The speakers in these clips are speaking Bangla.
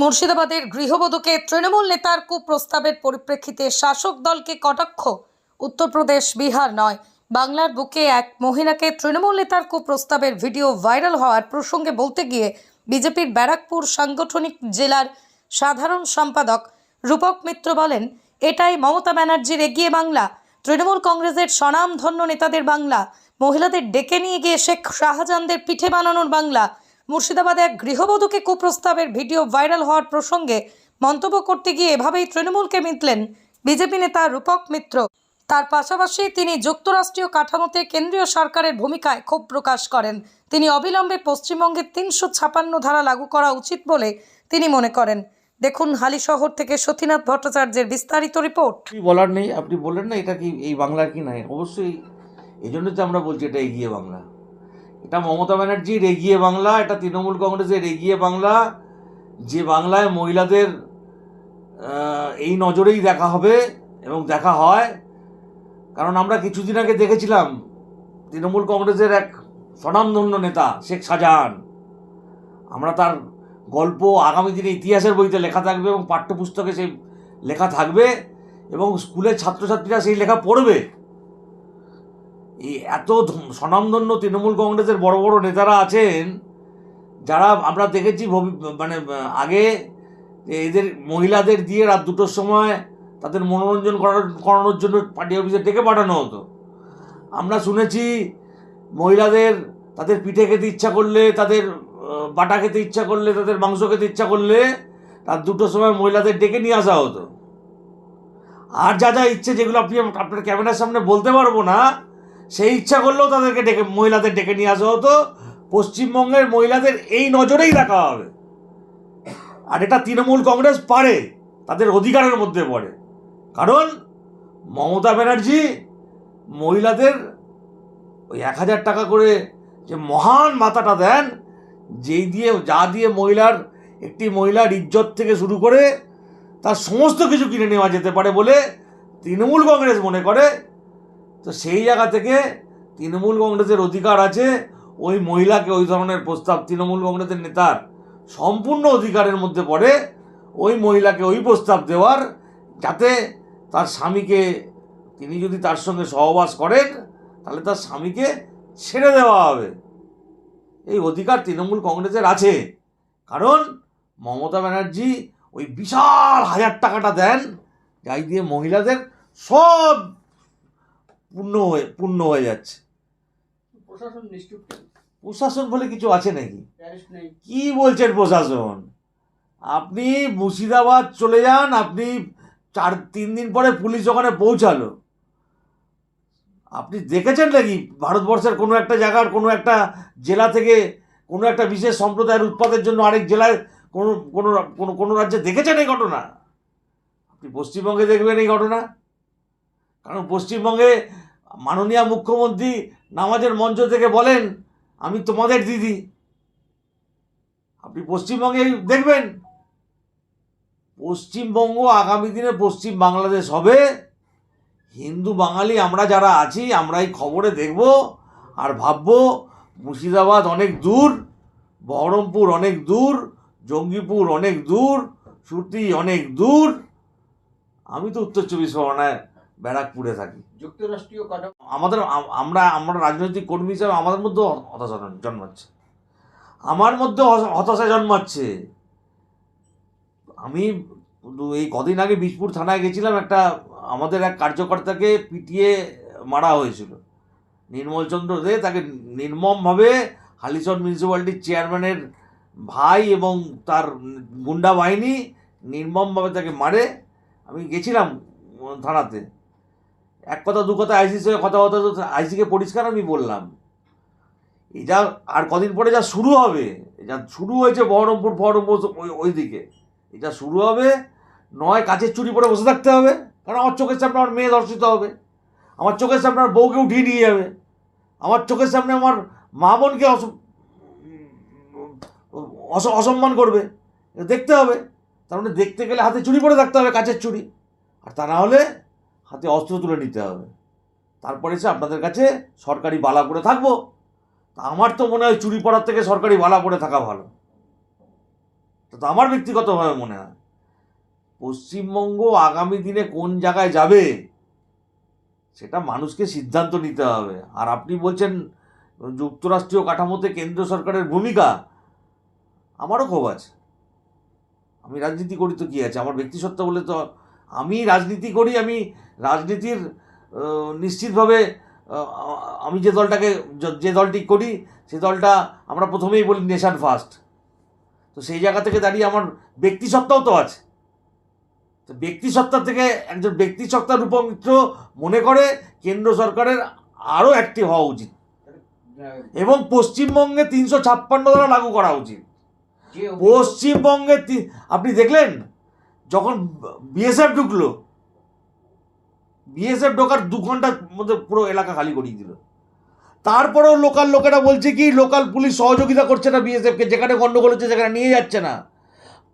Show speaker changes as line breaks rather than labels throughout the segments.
মুর্শিদাবাদের গৃহবধূকে তৃণমূল নেতার কুপ্রস্তাবের পরিপ্রেক্ষিতে শাসক দলকে কটাক্ষ। উত্তরপ্রদেশ, বিহার নয়। বাংলার বুকে এক মহিলাকে তৃণমূল নেতার কুপ্রস্তাবের ভিডিও ভাইরাল হওয়ার প্রসঙ্গে বলতে গিয়ে বিজেপির ব্যারাকপুর সাংগঠনিক জেলার সাধারণ সম্পাদক রূপক মিত্র বলেন, এটাই মমতা ব্যানার্জির এগিয়ে বাংলা। তৃণমূল কংগ্রেসের স্বনামধন্য নেতাদের বাংলা। মহিলাদের ডেকে নিয়ে গিয়ে শেখ শাহজাহানদের পিঠে বানানোর বাংলা। মুর্শিদাবাদে এক গৃহবধূকে কুপ্রস্তাবের ভিডিও ভাইরাল হওয়ার প্রসঙ্গে মন্তব্য করতে গিয়ে এভাবেই তৃণমূলকে মিতলেন বিজেপি নেতা রূপক মিত্র। তার পাশাপাশি তিনি যুক্তরাষ্ট্রীয় কাঠামোতে কেন্দ্রীয় সরকারের ভূমিকায় ক্ষোভ প্রকাশ করেন। তিনি অবিলম্বে পশ্চিমবঙ্গে তিনশো ছাপান্ন ধারা লাগু করা উচিত বলে তিনি মনে করেন। দেখুন হালিশহর থেকে সতীনাথ ভট্টাচার্যের বিস্তারিত রিপোর্ট।
বলার নেই, আপনি বললেন না এটা কি এই বাংলার কি নাই? অবশ্যই এই জন্য তো আমরা বলছি এটা এগিয়ে বাংলা। এটা মমতা ব্যানার্জির এগিয়ে বাংলা, এটা তৃণমূল কংগ্রেসের এগিয়ে বাংলা। যে বাংলায় মহিলাদের এই নজরেই দেখা হবে এবং দেখা হয়। কারণ আমরা কিছুদিন আগে দেখেছিলাম, তৃণমূল কংগ্রেসের এক স্বনামধন্য নেতা, শেখ শাহজাহান। আমরা তার গল্প আগামী দিনে ইতিহাসের বইতে লেখা থাকবে এবং পাঠ্যপুস্তকে সেই লেখা থাকবে এবং স্কুলের ছাত্রছাত্রীরা সেই লেখা পড়বে। এই এত স্বনামধন্য তৃণমূল কংগ্রেসের বড় বড় নেতারা আছেন, যারা আমরা দেখেছি ভবি- মানে আগে এদের মহিলাদের দিয়ে রাত দুটোর সময় তাদের মনোরঞ্জন করার, করানোর জন্য পার্টি অফিসে ডেকে পাঠানো হতো। আমরা শুনেছি মহিলাদের তাদের পিঠে খেতে ইচ্ছা করলে, তাদের বাটা খেতে ইচ্ছা করলে, তাদের মাংস খেতে ইচ্ছা করলে রাত দুটোর সময় মহিলাদের ডেকে নিয়ে আসা হতো। আর যা যা ইচ্ছে যেগুলো আপনি, আপনার ক্যামেরার সামনে বলতে পারব না সেই ইচ্ছা করলেও তাদেরকে ডেকে, মহিলাদের ডেকে নিয়ে আসা হতো। পশ্চিমবঙ্গের মহিলাদের এই নজরেই রাখা হবে। আর এটা তৃণমূল কংগ্রেস পারে, তাদের অধিকারের মধ্যে পড়ে। কারণ মমতা ব্যানার্জি মহিলাদের ওই এক হাজার টাকা করে যে মহান মাথাটা দেন, যেই দিয়ে, যা দিয়ে মহিলার, একটি মহিলার ইজ্জত থেকে শুরু করে তার সমস্ত কিছু কিনে নেওয়া যেতে পারে বলে তৃণমূল কংগ্রেস মনে করে। তো সেই জায়গা থেকে তৃণমূল কংগ্রেসের অধিকার আছে, ওই মহিলাকে ওই ধরনের প্রস্তাব তৃণমূল কংগ্রেসের নেতার সম্পূর্ণ অধিকারের মধ্যে পড়ে, ওই মহিলাকে ওই প্রস্তাব দেওয়ার, যাতে তার স্বামীকে, তিনি যদি তার সঙ্গে সহবাস করেন, তাহলে তার স্বামীকে ছেড়ে দেওয়া হবে। এই অধিকার তৃণমূল কংগ্রেসের আছে। কারণ মমতা ব্যানার্জি ওই বিশাল হাজার টাকাটা দেন, যাই দিয়ে মহিলাদের সব পূর্ণ হয়ে পূর্ণ হয়ে যাচ্ছে।
প্রশাসন নিশ্চুপ
প্রশাসন বলে কিছু আছে নাকি? কি বলছেন প্রশাসন? আপনি মুর্শিদাবাদ চলে যান আপনি চার তিন দিন পরে পুলিশ ওখানে পৌঁছালো। আপনি দেখেছেন নাকি ভারতবর্ষের কোনো একটা জায়গার কোনো একটা জেলা থেকে কোনো একটা বিশেষ সম্প্রদায়ের উৎপাদের জন্য আরেক জেলায় কোনো কোনো কোনো কোনো রাজ্যে দেখেছেন এই ঘটনা? আপনি পশ্চিমবঙ্গে দেখবেন এই ঘটনা? কারণ পশ্চিমবঙ্গে মাননীয় মুখ্যমন্ত্রী নামাজের মঞ্চ থেকে বলেন, আমি তোমাদের দিদি। আপনি পশ্চিমবঙ্গে দেখবেন, পশ্চিমবঙ্গ আগামী দিনে পশ্চিম বাংলাদেশ হবে। হিন্দু, বাঙালি, আমরা যারা আছি আমরা এই খবরে দেখব আর ভাববো, মুর্শিদাবাদ অনেক দূর, বহরমপুর অনেক দূর, জঙ্গিপুর অনেক দূর, সুরতি অনেক দূর। আমি তো উত্তর চব্বিশ পরগনায় ব্যারাকপুরে থাকি।
যুক্তরাষ্ট্রীয়
আমাদের আমরা আমরা রাজনৈতিক কর্মী হিসাবে আমাদের মধ্যেও হতাশা জন্মাচ্ছে। আমার মধ্যে হতাশা জন্মাচ্ছে। আমি এই কদিন আগে বীজপুর থানায় গেছিলাম একটা আমাদের এক কার্যকর্তাকে পিটিয়ে মারা হয়েছিল। নির্মলচন্দ্র দে তাকে নির্মমভাবে হালিশহর মিউনিসিপ্যালিটির চেয়ারম্যানের ভাই এবং তার গুন্ডা বাহিনী নির্মমভাবে তাকে মারে। আমি গেছিলাম থানাতে। এক কথা, দু কথা আইসির সঙ্গে কথা হতে আইসিকে পরিষ্কার আমি বললাম। এই যা, আর কদিন পরে যা শুরু হবে যা শুরু হয়েছে বহরমপুর বহরমপুর ওই দিকে। এটা শুরু হবে, নয় কাচের চুরি পরে বসে থাকতে হবে, কারণ আমার চোখের সামনে আমার মেয়ে ধর্ষিত হবে। আমার চোখের সামনে আমার বউকে উঠিয়ে নিয়ে যাবে। আমার চোখের সামনে আমার মা বোনকে অস- অস- অসম্মান করবে। দেখতে হবে। তার মানে দেখতে গেলে হাতে চুরি পরে থাকতে হবে কাছের চুরি। আর তা না হলে হাতে অস্ত্র তুলে নিতে হবে। তারপরে এসে আপনাদের কাছে সরকারি বালা করে থাকব। তা আমার তো মনে হয় চুরি পড়ার থেকে সরকারি বালা পরে থাকা ভালো। তো আমার ব্যক্তিগতভাবে মনে হয়। পশ্চিমবঙ্গ আগামী দিনে কোন জায়গায় যাবে, সেটা মানুষকে সিদ্ধান্ত নিতে হবে। আর আপনি বলছেন যুক্তরাষ্ট্রীয় কাঠামোতে কেন্দ্র সরকারের ভূমিকা, আমারও ক্ষোভ আছে। আমি রাজনীতি করি তো কী আছে? আমার ব্যক্তিসত্তা বলে তো আমি রাজনীতি করি আমি রাজনীতির নিশ্চিতভাবে আমি যে দলটাকে যে দলটি করি সে দলটা আমরা প্রথমেই বলি নেশান ফার্স্ট তো সেই জায়গা থেকে দাঁড়িয়ে আমার ব্যক্তিসত্তাও তো আছে। তো ব্যক্তিসত্তা থেকে একজন ব্যক্তিসত্তার রূপমিত্র মনে করে কেন্দ্র সরকারের আরও অ্যাক্টিভ হওয়া উচিত। এবং পশ্চিমবঙ্গে তিনশো ছাপ্পান্ন ধারা লাগু করা উচিত। পশ্চিমবঙ্গে আপনি দেখলেন? যখন বিএসএফ ঢুকলো বিএসএফ ঢোকার দু ঘণ্টার মধ্যে পুরো এলাকা খালি করিয়ে দিল। তারপরেও লোকাল লোকেরা বলছে কি লোকাল পুলিশ সহযোগিতা করছে না বিএসএফকে যেখানে গন্ডগোল হচ্ছে সেখানে নিয়ে যাচ্ছে না।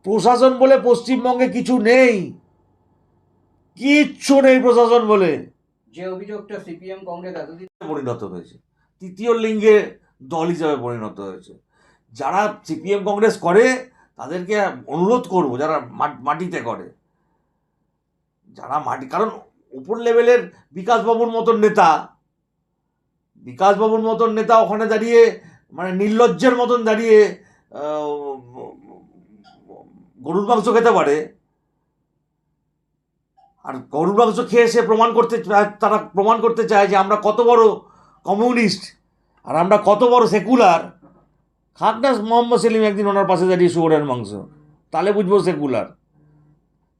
প্রশাসন বলে পশ্চিমবঙ্গে কিছু নেই। কিচ্ছু নেই প্রশাসন বলে।
যে অভিযোগটা সিপিএম কংগ্রেস এতদিন
পরিণত হয়েছে। তৃতীয় লিঙ্গে দল হিসাবে পরিণত হয়েছে। যারা সিপিএম কংগ্রেস করে তাদেরকে অনুরোধ করব যারা মাটিতে করে। যারা মাটি কারণ উপর লেভেলের বিকাশবাবুর মতন নেতা বিকাশবাবুর মতন নেতা ওখানে দাঁড়িয়ে মানে নির্লজ্জের মতন দাঁড়িয়ে গরুর মাংস খেতে পারে। আর গরুর মাংস খেয়ে সে প্রমাণ করতে তারা প্রমাণ করতে চায় যে আমরা কত বড় কমিউনিস্ট, আর আমরা কত বড় সেকুলার। খাক না মোহাম্মদ সেলিম একদিন ওনার পাশে দাঁড়িয়ে শুয়োরের মাংস। তাহলে বুঝব সেকুলার।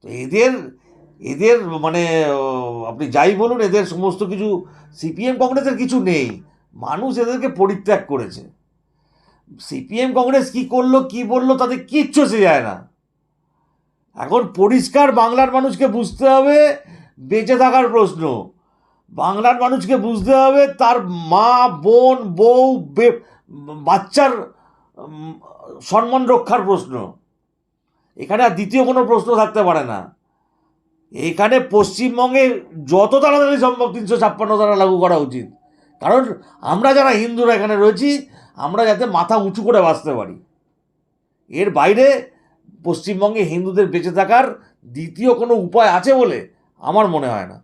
তো এদের এদের মানে আপনি যাই বলুন, এদের সমস্ত কিছু সিপিএম কংগ্রেসের কিছু নেই। মানুষ এদেরকে পরিত্যাগ করেছে। সিপিএম কংগ্রেস কি করল, কি বলল তাদের কিচ্ছু সে যায় না। এখন পরিষ্কার বাংলার মানুষকে বুঝতে হবে, বেঁচে থাকার প্রশ্ন। বাংলার মানুষকে বুঝতে হবে, তার মা, বোন, বউ বাচ্চার সম্মান রক্ষার প্রশ্ন। এখানে আর দ্বিতীয় কোনো প্রশ্ন থাকতে পারে না। এখানে পশ্চিমবঙ্গে যত তাড়াতাড়ি সম্ভব তিনশো ছাপ্পান্ন ধারা লাগু করা উচিত। কারণ আমরা যারা হিন্দুরা এখানে রয়েছি, আমরা যাতে মাথা উঁচু করে বাঁচতে পারি। এর বাইরে পশ্চিমবঙ্গে হিন্দুদের বেঁচে থাকার দ্বিতীয় কোনো উপায় আছে বলে আমার মনে হয় না।